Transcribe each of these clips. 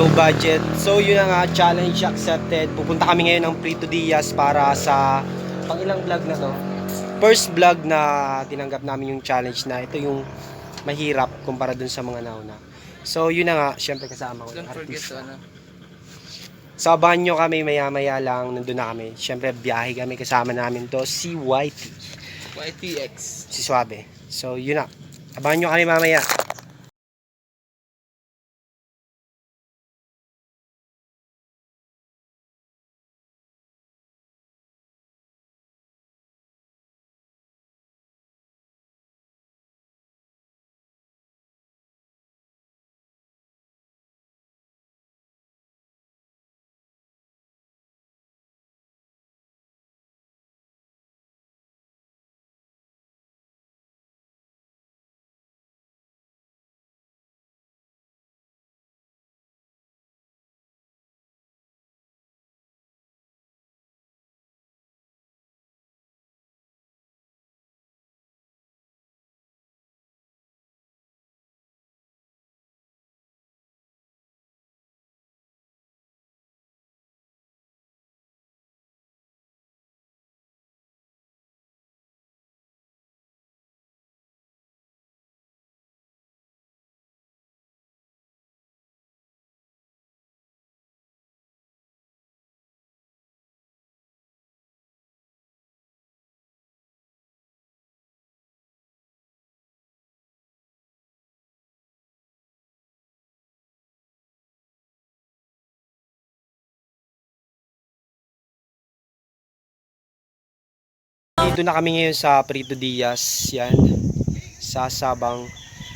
Low budget. So yun na nga, challenge accepted. Pupunta kami ngayon ng Prito Diaz para sa pang ilang vlog na to. First vlog na tinanggap namin yung challenge na ito yung mahirap kumpara dun sa mga nauna. So yun na nga, syempre kasama ko. Don't forget to ano. Sabahan nyo kami maya-maya lang, nandun na kami. Syempre biyahe kami kasama namin to, si Whitey, YTX. si Suave. So yun na, abangan nyo kami mamaya. Dito na kami ngayon sa Prito Diaz, yan, sa Sabang.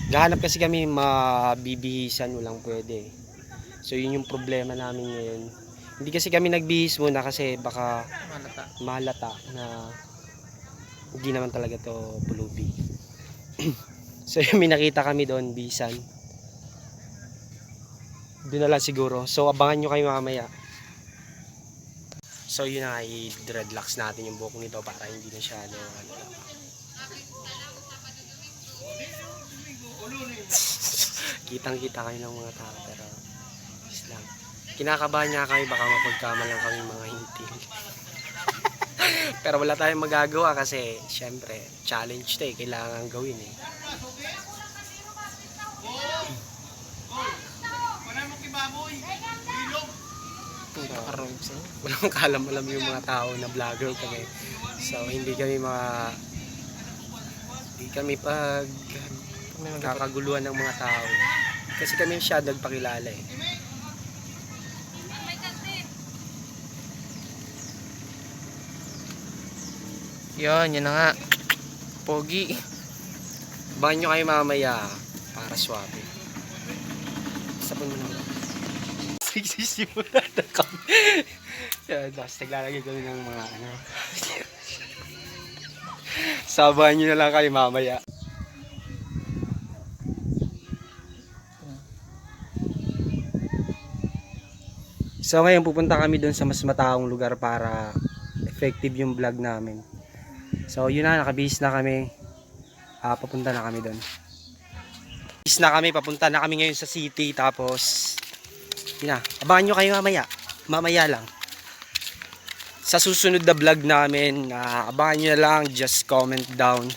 Gahanap kasi kami mabibihisan, walang pwede. So yun yung problema namin ngayon. Hindi kasi kami nagbihis muna kasi baka Malata. malata na hindi naman talaga to pulubi. so yung may nakita kami doon, bisan. Doon na lang siguro. So abangan nyo kayo mamaya. So yun na nga, i-dreadlocks natin yung buhok nito para hindi na siya ano, ano. Kitang kita kayo ng mga tao pero lang. Kinakabahan niya kami baka mapagkama lang kami mga hintil. pero wala tayong magagawa kasi syempre challenge to eh, kailangan gawin eh. Nakakarong sa walang kalam-alam yung mga tao na vlogger kami. So hindi kami mga hindi kami pag kakaguluhan ng mga tao. Kasi kami siya nagpakilala eh. Yun, yun na nga. Pogi. Abangan nyo kayo mamaya para swabe. Sabon mo naman. Sigsisimula na kami. Yan, tapos naglalagay kami ng mga ano. Sabahan nyo na lang kayo mamaya. So ngayon pupunta kami doon sa mas mataong lugar para effective yung vlog namin. So yun na, nakabihis na kami. Ah, papunta na kami doon. Bihis na kami, papunta na kami ngayon sa city tapos yun na, abangan nyo kayo mamaya. Mamaya lang. Sa susunod na vlog namin, ah, abangan nyo lang, just comment down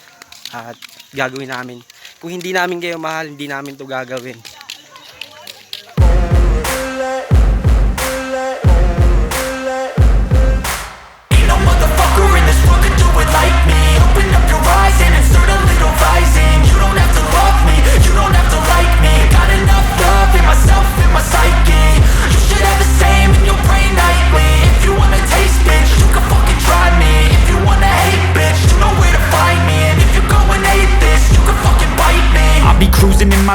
at gagawin namin. Kung hindi namin kayo mahal, hindi namin to gagawin.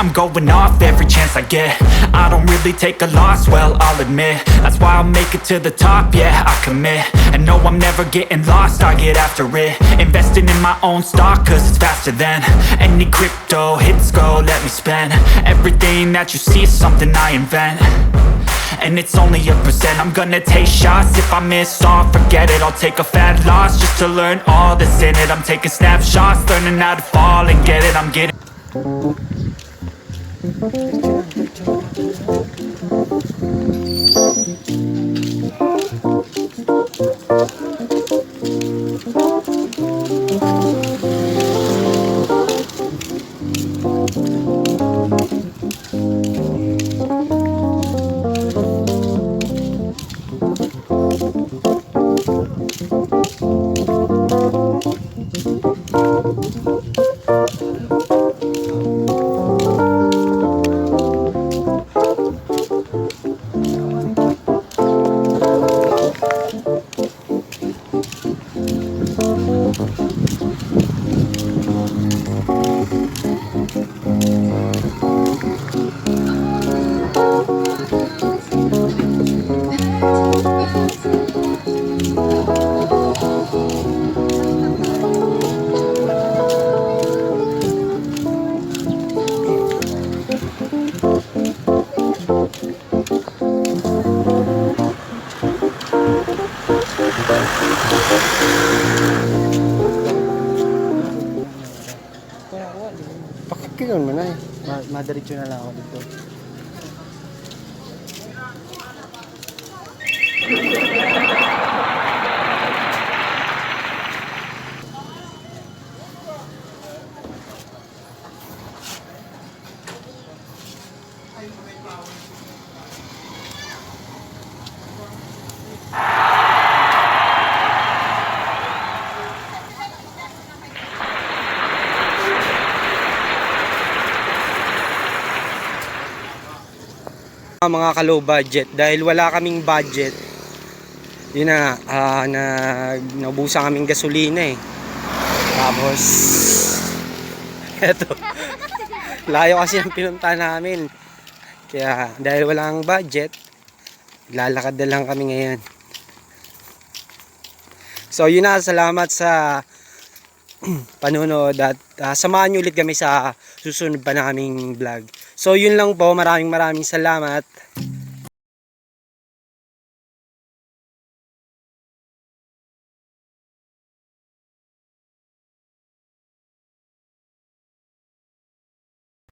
I'm going off every chance I get. I don't really take a loss, well, I'll admit. That's why I'll make it to the top, yeah, I commit. And no, I'm never getting lost, I get after it. Investing in my own stock, cause it's faster than Any crypto hits go, let me spend. Everything that you see is something I invent. And it's only a percent. I'm gonna take shots. If I miss all, forget it. I'll take a fat loss Just to learn all that's in it. I'm taking snapshots Learning how to fall and get it. I'm getting Thank you. Pakikilon mo na eh. Ma madiretso na lang ako dito. Mga ka low budget. Dahil wala kaming budget yun na ah, na naubusan kaming gasolina eh. Tapos eto layo kasi ang pinunta namin. Kaya dahil walang budget lalakad na lang kami ngayon. So yun na salamat sa panunood at ah, samahan nyo ulit kami sa susunod pa naming vlog. So yun lang po, maraming maraming salamat.